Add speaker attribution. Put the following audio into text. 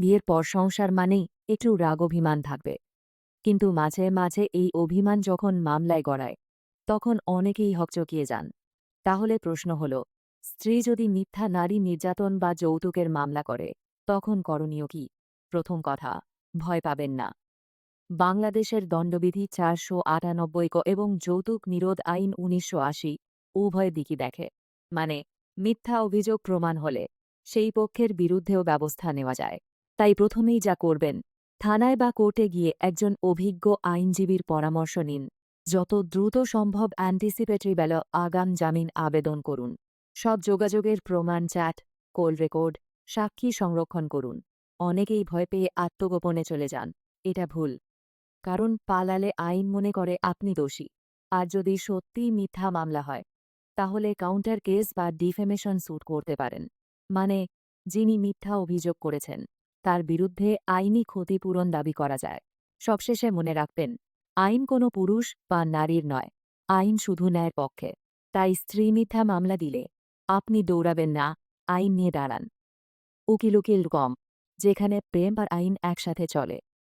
Speaker 1: বিয়ের পর সংসার মানেই একটু রাগ অভিমান থাকবে। কিন্তু মাঝে মাঝে এই অভিমান যখন মামলায় গড়ায়, তখন অনেকেই হকচকিয়ে যান। তাহলে প্রশ্ন হল, স্ত্রী যদি মিথ্যা নারী নির্যাতন বা যৌতুকের মামলা করে, তখন করণীয় কি? প্রথম কথা, ভয় পাবেন না। বাংলাদেশের দণ্ডবিধি চারশো আটানব্বই ক এবং যৌতুক নিরোধ আইন উনিশশো আশি উভয় দিকই দেখে। মানে মিথ্যা অভিযোগ প্রমাণ হলে, সেই পক্ষের বিরুদ্ধেও ব্যবস্থা নেওয়া যায়। তাই প্রথমেই যা করবেন, থানায় বা কোর্টে গিয়ে একজন অভিজ্ঞ আইনজীবীর পরামর্শ নিন। যত দ্রুত সম্ভব অ্যান্টিসিপেটরি বেল আগাম জামিন আবেদন করুন। সব যোগাযোগের প্রমাণ চ্যাট কোল রেকর্ড সাক্ষী সংরক্ষণ করুন। অনেকেই ভয় পেয়ে আত্মগোপনে চলে যান। এটা ভুল। কারণ পালালে আইন মনে করে আপনি দোষী। আর যদি সত্যিই মিথ্যা মামলা হয়, তাহলে কাউন্টার কেস বা ডিফেমেশন স্যুট করতে পারেন। মানে যিনি মিথ্যা অভিযোগ করেছেন। তার বিরুদ্ধে আইনি ক্ষতিপূরণ দাবি করা যায়। সবশেষে মনে রাখবেন, আইন কোনো পুরুষ বা নারীর নয়, আইন শুধু ন্যায়ের পক্ষে। তাই স্ত্রী মিথ্যা মামলা দিলে আপনি দৌড়াবেন না, আইন নিয়ে দাঁড়ান। উকিল উকিল কম যেখানে প্রেম আর আইন একসাথে চলে।